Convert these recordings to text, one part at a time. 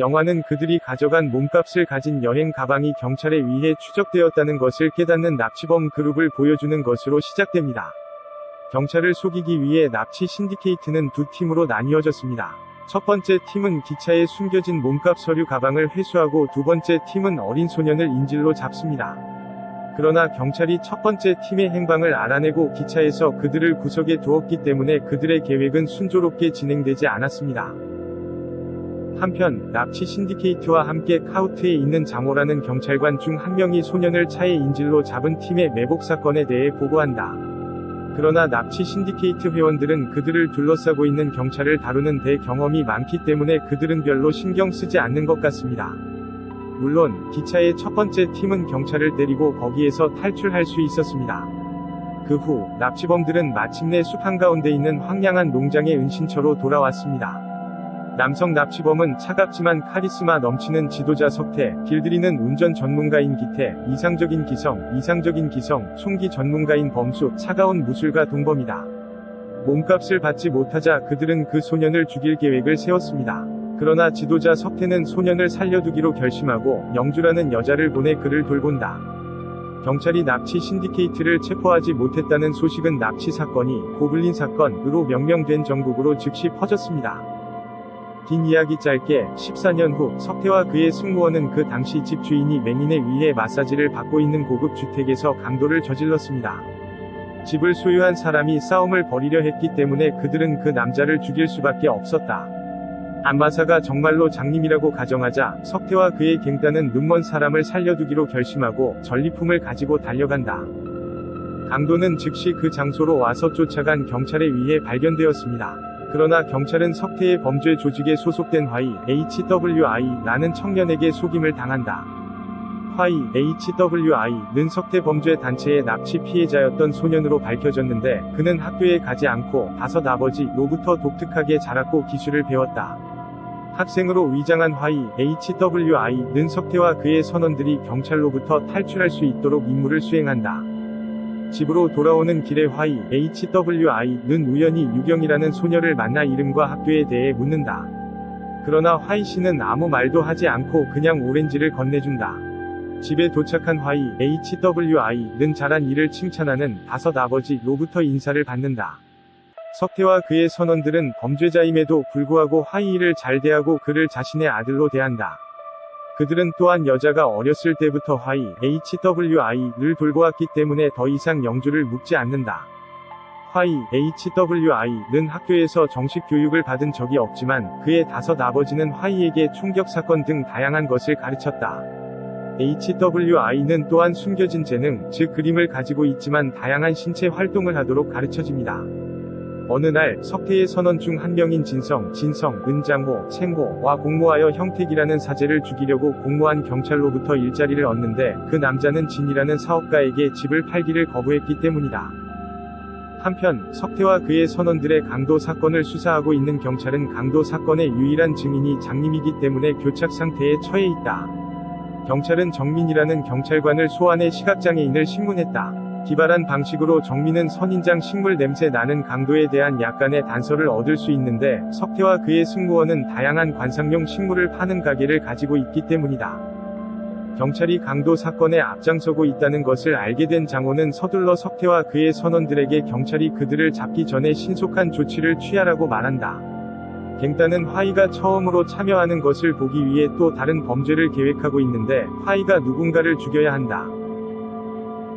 영화는 그들이 가져간 몸값을 가진 여행 가방이 경찰에 의해 추적되었다는 것을 깨닫는 납치범 그룹을 보여주는 것으로 시작됩니다. 경찰을 속이기 위해 납치 신디케이트는 두 팀으로 나뉘어졌습니다. 첫 번째 팀은 기차에 숨겨진 몸값 서류 가방을 회수하고 두 번째 팀은 어린 소년을 인질로 잡습니다. 그러나 경찰이 첫 번째 팀의 행방을 알아내고 기차에서 그들을 구석에 두었기 때문에 그들의 계획은 순조롭게 진행되지 않았습니다. 한편 납치 신디케이트와 함께 카우트에 있는 장호라는 경찰관 중 한 명이 소년을 차에 인질로 잡은 팀의 매복 사건에 대해 보고한다. 그러나 납치 신디케이트 회원들은 그들을 둘러싸고 있는 경찰을 다루는 데 경험이 많기 때문에 그들은 별로 신경 쓰지 않는 것 같습니다. 물론 기차의 첫 번째 팀은 경찰을 때리고 거기에서 탈출할 수 있었습니다. 그 후 납치범들은 마침내 숲 한가운데 있는 황량한 농장의 은신처로 돌아왔습니다. 남성 납치범은 차갑지만 카리스마 넘치는 지도자 석태, 길들이는 운전 전문가인 기태, 이상적인 기성, 이상적인 기성, 총기 전문가인 범수, 차가운 무술가 동범이다. 몸값을 받지 못하자 그들은 그 소년을 죽일 계획을 세웠습니다. 그러나 지도자 석태는 소년을 살려두기로 결심하고 영주라는 여자를 보내 그를 돌본다. 경찰이 납치 신디케이트를 체포하지 못했다는 소식은 납치 사건이 고블린 사건으로 명명된 전국으로 즉시 퍼졌습니다. 긴 이야기 짧게 14년 후 석태와 그의 승무원은 그 당시 집 주인이 맹인에 의해 마사지를 받고 있는 고급 주택에서 강도를 저질렀습니다. 집을 소유한 사람이 싸움을 벌이려 했기 때문에 그들은 그 남자를 죽일 수밖에 없었다. 안마사가 정말로 장님이라고 가정하자 석태와 그의 갱단은 눈먼 사람을 살려두기로 결심하고 전리품을 가지고 달려간다. 강도는 즉시 그 장소로 와서 쫓아간 경찰에 의해 발견되었습니다. 그러나 경찰은 석태의 범죄 조직에 소속된 화이 HWI라는 청년에게 속임을 당한다. 화이 HWI는 석태 범죄 단체의 납치 피해자였던 소년으로 밝혀졌는데 그는 학교에 가지 않고 다섯 아버지로부터 독특하게 자랐고 기술을 배웠다. 학생으로 위장한 화이 HWI는 석태와 그의 선원들이 경찰로부터 탈출할 수 있도록 임무를 수행한다. 집으로 돌아오는 길에 화이 HWI는 우연히 유경이라는 소녀를 만나 이름과 학교에 대해 묻는다. 그러나 화이 씨는 아무 말도 하지 않고 그냥 오렌지를 건네준다. 집에 도착한 화이 HWI는 잘한 일을 칭찬하는 다섯 아버지 로부터 인사를 받는다. 석태와 그의 선원들은 범죄자임에도 불구하고 화이를 잘 대하고 그를 자신의 아들로 대한다. 그들은 또한 여자가 어렸을 때부터 화이 HWI를 돌보았기 때문에 더 이상 영주를 묵지 않는다. 화이 HWI는 학교에서 정식 교육을 받은 적이 없지만 그의 다섯 아버지는 화이에게 총격 사건 등 다양한 것을 가르쳤다. HWI는 또한 숨겨진 재능, 즉 그림을 가지고 있지만 다양한 신체 활동을 하도록 가르쳐집니다. 어느 날 석태의 선원 중 한 명인 진성, 진성, 은장호, 챙호와 공모하여 형택이라는 사제를 죽이려고 공모한 경찰로부터 일자리를 얻는데 그 남자는 진이라는 사업가에게 집을 팔기를 거부했기 때문이다. 한편 석태와 그의 선원들의 강도 사건을 수사하고 있는 경찰은 강도 사건의 유일한 증인이 장님이기 때문에 교착 상태에 처해 있다. 경찰은 정민이라는 경찰관을 소환해 시각장애인을 신문했다. 기발한 방식으로 정민은 선인장 식물 냄새 나는 강도에 대한 약간의 단서를 얻을 수 있는데 석태와 그의 승무원은 다양한 관상용 식물을 파는 가게를 가지고 있기 때문이다. 경찰이 강도 사건에 앞장서고 있다는 것을 알게 된 장호는 서둘러 석태와 그의 선원들에게 경찰이 그들을 잡기 전에 신속한 조치를 취하라고 말한다. 갱단은 화이가 처음으로 참여하는 것을 보기 위해 또 다른 범죄를 계획하고 있는데 화이가 누군가를 죽여야 한다.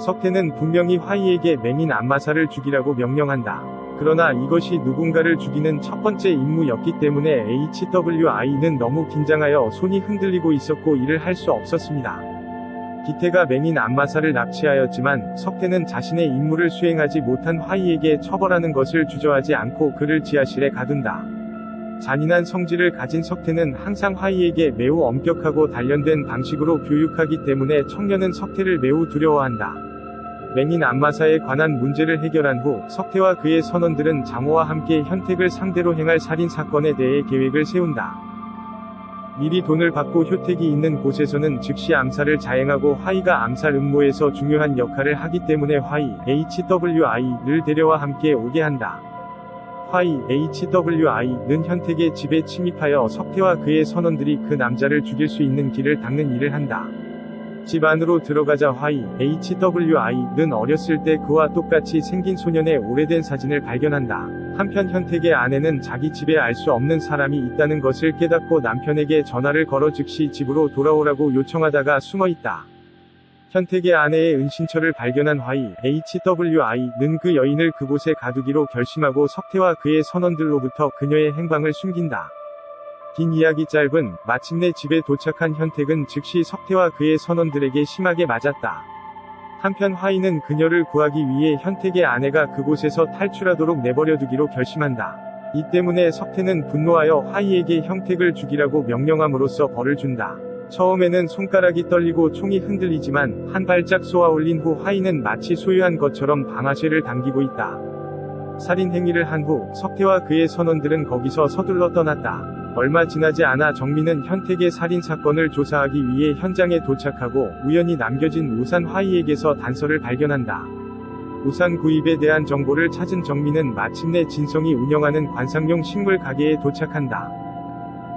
석태는 분명히 화이에게 맹인 안마사를 죽이라고 명령한다. 그러나 이것이 누군가를 죽이는 첫 번째 임무였기 때문에 HWI는 너무 긴장하여 손이 흔들리고 있었고 일을 할 수 없었습니다. 기태가 맹인 안마사를 납치하였지만 석태는 자신의 임무를 수행하지 못한 화이에게 처벌하는 것을 주저하지 않고 그를 지하실에 가둔다. 잔인한 성질을 가진 석태는 항상 화이에게 매우 엄격하고 단련된 방식으로 교육하기 때문에 청년은 석태를 매우 두려워한다. 맹인 안마사에 관한 문제를 해결한 후 석태와 그의 선원들은 장호와 함께 현택을 상대로 행할 살인 사건에 대해 계획을 세운다. 미리 돈을 받고 효택이 있는 곳에서는 즉시 암살을 자행하고 화이가 암살 음모에서 중요한 역할을 하기 때문에 화이 HWI를 데려와 함께 오게 한다. 화이 HWI는 현택의 집에 침입하여 석태와 그의 선원들이 그 남자를 죽일 수 있는 길을 닦는 일을 한다. 집 안으로 들어가자 화이 HWI는 어렸을 때 그와 똑같이 생긴 소년의 오래된 사진을 발견한다. 한편 현택의 아내는 자기 집에 알 수 없는 사람이 있다는 것을 깨닫고 남편에게 전화를 걸어 즉시 집으로 돌아오라고 요청하다가 숨어 있다. 현택의 아내의 은신처를 발견한 화이 HWI는 그 여인을 그곳에 가두기로 결심하고 석태와 그의 선원들로부터 그녀의 행방을 숨긴다. 긴 이야기 짧은 마침내 집에 도착한 현택은 즉시 석태와 그의 선원들에게 심하게 맞았다. 한편 화이는 그녀를 구하기 위해 현택의 아내가 그곳에서 탈출하도록 내버려두기로 결심한다. 이 때문에 석태는 분노하여 화이에게 형택을 죽이라고 명령함으로써 벌을 준다. 처음에는 손가락이 떨리고 총이 흔들리지만 한 발짝 쏘아 올린 후 화이는 마치 소유한 것처럼 방아쇠를 당기고 있다. 살인 행위를 한 후 석태와 그의 선원들은 거기서 서둘러 떠났다. 얼마 지나지 않아 정민은 현택의 살인 사건을 조사하기 위해 현장에 도착하고 우연히 남겨진 우산 화이에게서 단서를 발견한다. 우산 구입에 대한 정보를 찾은 정민은 마침내 진성이 운영하는 관상용 식물 가게에 도착한다.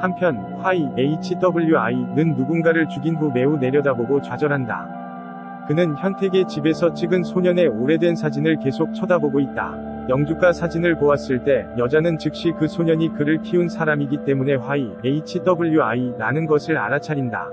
한편 화이 HWI는 누군가를 죽인 후 매우 내려다보고 좌절한다. 그는 현택의 집에서 찍은 소년의 오래된 사진을 계속 쳐다보고 있다. 영주가 사진을 보았을 때 여자는 즉시 그 소년이 그를 키운 사람이기 때문에 화이 HWI라는 것을 알아차린다.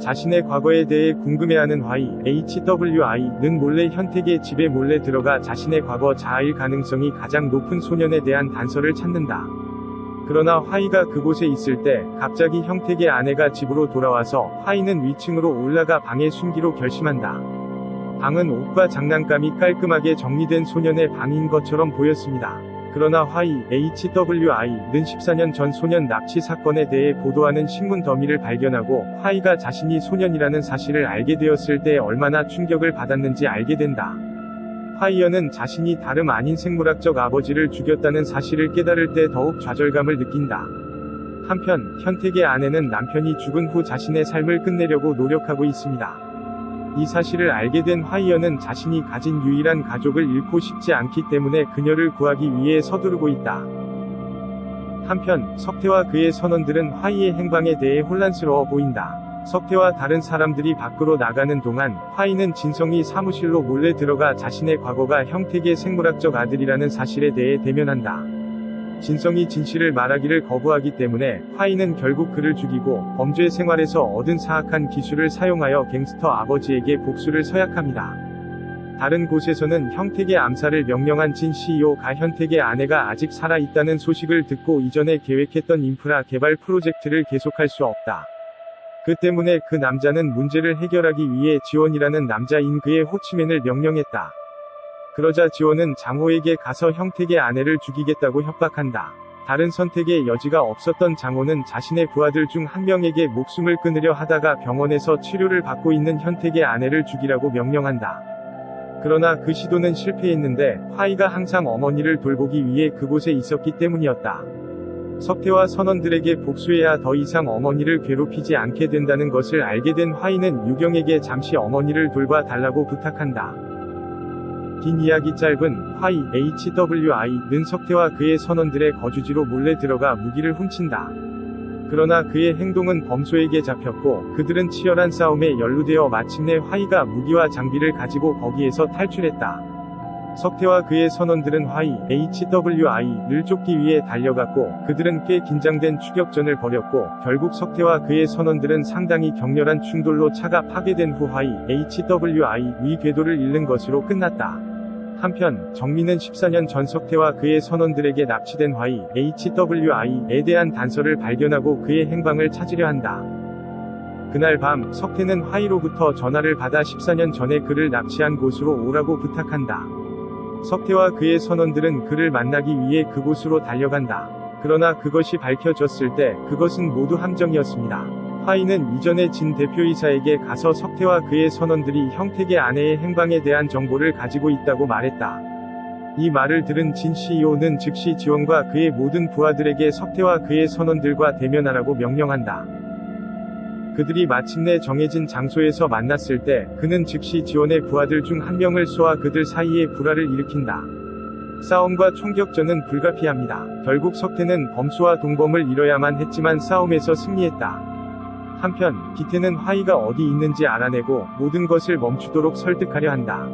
자신의 과거에 대해 궁금해하는 화이 HWI는 몰래 현택의 집에 몰래 들어가 자신의 과거 자아일 가능성이 가장 높은 소년에 대한 단서를 찾는다. 그러나 화이가 그곳에 있을 때 갑자기 형택의 아내가 집으로 돌아와서 화이는 위층으로 올라가 방에 숨기로 결심한다. 방은 옷과 장난감이 깔끔하게 정리된 소년의 방인 것처럼 보였습니다. 그러나 화이 HWI는 14년 전 소년 납치 사건에 대해 보도하는 신문 더미를 발견하고 화이가 자신이 소년이라는 사실을 알게 되었을 때 얼마나 충격을 받았는지 알게 된다. 화이어는 자신이 다름 아닌 생물학적 아버지를 죽였다는 사실을 깨달을 때 더욱 좌절감을 느낀다. 한편, 현택의 아내는 남편이 죽은 후 자신의 삶을 끝내려고 노력하고 있습니다. 이 사실을 알게 된 화이어는 자신이 가진 유일한 가족을 잃고 싶지 않기 때문에 그녀를 구하기 위해 서두르고 있다. 한편, 석태와 그의 선원들은 화이의 행방에 대해 혼란스러워 보인다. 석태와 다른 사람들이 밖으로 나가는 동안 화이는 진성이 사무실로 몰래 들어가 자신의 과거가 형택의 생물학적 아들이라는 사실에 대해 대면한다. 진성이 진실을 말하기를 거부하기 때문에 화이는 결국 그를 죽이고 범죄 생활에서 얻은 사악한 기술을 사용하여 갱스터 아버지에게 복수를 서약합니다. 다른 곳에서는 형택의 암살을 명령한 진 CEO가 현택의 아내가 아직 살아있다는 소식을 듣고 이전에 계획했던 인프라 개발 프로젝트를 계속할 수 없다. 그 때문에 그 남자는 문제를 해결하기 위해 지원이라는 남자인 그의 호치맨을 명령했다. 그러자 지원은 장호에게 가서 형택의 아내를 죽이겠다고 협박한다. 다른 선택의 여지가 없었던 장호는 자신의 부하들 중 한 명에게 목숨을 끊으려 하다가 병원에서 치료를 받고 있는 현택의 아내를 죽이라고 명령한다. 그러나 그 시도는 실패했는데 화이가 항상 어머니를 돌보기 위해 그곳에 있었기 때문이었다. 석태와 선원들에게 복수해야 더 이상 어머니를 괴롭히지 않게 된다는 것을 알게 된 화이는 유경에게 잠시 어머니를 돌봐 달라고 부탁한다. 긴 이야기 짧은 화이 HWI는 석태와 그의 선원들의 거주지로 몰래 들어가 무기를 훔친다. 그러나 그의 행동은 범소에게 잡혔고 그들은 치열한 싸움에 연루되어 마침내 화이가 무기와 장비를 가지고 거기에서 탈출했다. 석태와 그의 선원들은 화이 HWI를 쫓기 위해 달려갔고 그들은 꽤 긴장된 추격전을 벌였고 결국 석태와 그의 선원들은 상당히 격렬한 충돌로 차가 파괴된 후 화이 HWI 위 궤도를 잃는 것으로 끝났다. 한편 정민은 14년 전 석태와 그의 선원들에게 납치된 화이 HWI에 대한 단서를 발견하고 그의 행방을 찾으려 한다. 그날 밤 석태는 화이로부터 전화를 받아 14년 전에 그를 납치한 곳으로 오라고 부탁한다. 석태와 그의 선원들은 그를 만나기 위해 그곳으로 달려간다. 그러나 그것이 밝혀졌을 때 그것은 모두 함정이었습니다. 화이는 이전에 진 대표이사에게 가서 석태와 그의 선원들이 형택의 아내의 행방에 대한 정보를 가지고 있다고 말했다. 이 말을 들은 진 CEO는 즉시 지원과 그의 모든 부하들에게 석태와 그의 선원들과 대면하라고 명령한다. 그들이 마침내 정해진 장소에서 만났을 때 그는 즉시 지원의 부하들 중 한 명을 쏘아 그들 사이에 불화를 일으킨다. 싸움과 총격전은 불가피합니다. 결국 석태는 범수와 동범을 잃어야만 했지만 싸움에서 승리했다. 한편 기태는 화이가 어디 있는지 알아내고 모든 것을 멈추도록 설득하려 한다.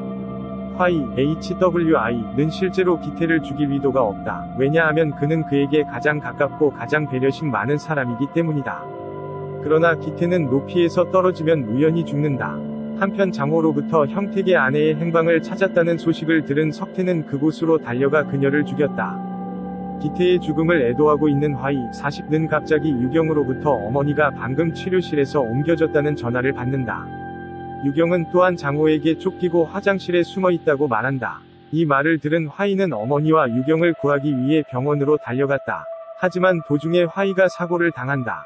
화이 HWI는 실제로 기태를 죽일 의도가 없다. 왜냐하면 그는 그에게 가장 가깝고 가장 배려심 많은 사람이기 때문이다. 그러나 기태는 높이에서 떨어지면 우연히 죽는다. 한편 장호로부터 형택의 아내의 행방을 찾았다는 소식을 들은 석태는 그곳으로 달려가 그녀를 죽였다. 기태의 죽음을 애도하고 있는 화이 40는 갑자기 유경으로부터 어머니가 방금 치료실에서 옮겨졌다는 전화를 받는다. 유경은 또한 장호에게 쫓기고 화장실에 숨어 있다고 말한다. 이 말을 들은 화이는 어머니와 유경을 구하기 위해 병원으로 달려갔다. 하지만 도중에 화이가 사고를 당한다.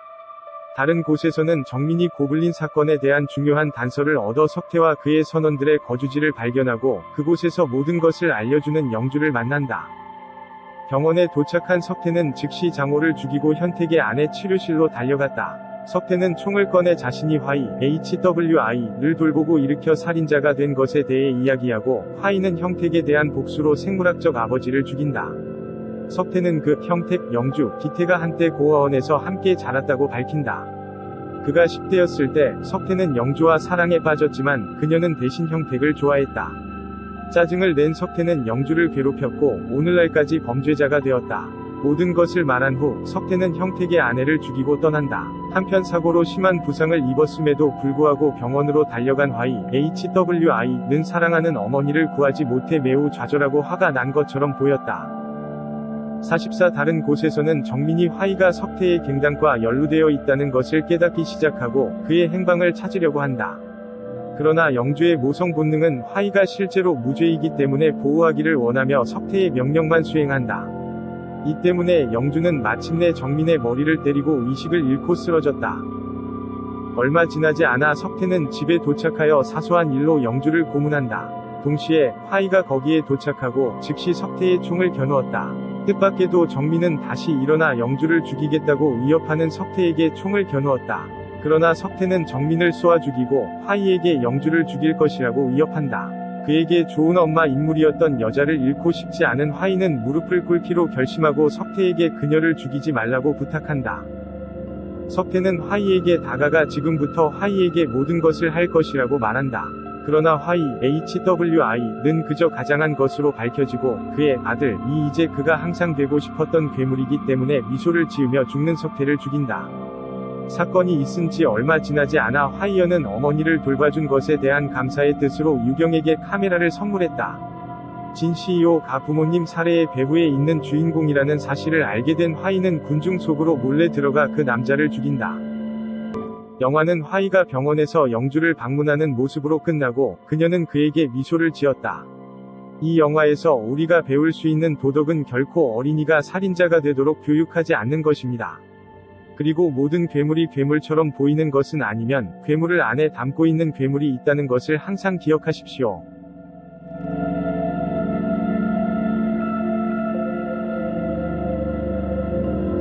다른 곳에서는 정민이 고블린 사건에 대한 중요한 단서를 얻어 석태와 그의 선원들의 거주지를 발견하고 그곳에서 모든 것을 알려주는 영주를 만난다. 병원에 도착한 석태는 즉시 장호를 죽이고 현택의 아내 치료실로 달려갔다. 석태는 총을 꺼내 자신이 화이 HWI를 돌보고 일으켜 살인자가 된 것에 대해 이야기하고 화이는 형택에 대한 복수로 생물학적 아버지를 죽인다. 석태는 그 형택, 영주, 기태가 한때 고아원에서 함께 자랐다고 밝힌다. 그가 10대였을 때 석태는 영주와 사랑에 빠졌지만 그녀는 대신 형택을 좋아했다. 짜증을 낸 석태는 영주를 괴롭혔고 오늘날까지 범죄자가 되었다. 모든 것을 말한 후 석태는 형택의 아내를 죽이고 떠난다. 한편 사고로 심한 부상을 입었음에도 불구하고 병원으로 달려간 화이 HWI는 사랑하는 어머니를 구하지 못해 매우 좌절하고 화가 난 것처럼 보였다. 44 다른 곳에서는 정민이 화이가 석태의 갱단과 연루되어 있다는 것을 깨닫기 시작하고 그의 행방을 찾으려고 한다. 그러나 영주의 모성 본능은 화이가 실제로 무죄이기 때문에 보호하기를 원하며 석태의 명령만 수행한다. 이 때문에 영주는 마침내 정민의 머리를 때리고 의식을 잃고 쓰러졌다. 얼마 지나지 않아 석태는 집에 도착하여 사소한 일로 영주를 고문한다. 동시에 화이가 거기에 도착하고 즉시 석태의 총을 겨누었다. 뜻밖에도 정민은 다시 일어나 영주를 죽이겠다고 위협하는 석태에게 총을 겨누었다. 그러나 석태는 정민을 쏘아 죽이고 화이에게 영주를 죽일 것이라고 위협한다. 그에게 좋은 엄마 인물이었던 여자를 잃고 싶지 않은 화이는 무릎을 꿇기로 결심하고 석태에게 그녀를 죽이지 말라고 부탁한다. 석태는 화이에게 다가가 지금부터 화이에게 모든 것을 할 것이라고 말한다. 그러나 화이 HWI는 그저 가장한 것으로 밝혀지고 그의 아들 이 이제 그가 항상 되고 싶었던 괴물이기 때문에 미소를 지으며 죽는 석태를 죽인다. 사건이 있은 지 얼마 지나지 않아 화이어는 어머니를 돌봐준 것에 대한 감사의 뜻으로 유경에게 카메라를 선물했다. 진 CEO가 부모님 살해의 배후에 있는 주인공이라는 사실을 알게 된 화이는 군중 속으로 몰래 들어가 그 남자를 죽인다. 영화는 화이가 병원에서 영주를 방문하는 모습으로 끝나고 그녀는 그에게 미소를 지었다. 이 영화에서 우리가 배울 수 있는 도덕은 결코 어린이가 살인자가 되도록 교육하지 않는 것입니다. 그리고 모든 괴물이 괴물처럼 보이는 것은 아니면 괴물을 안에 담고 있는 괴물이 있다는 것을 항상 기억하십시오.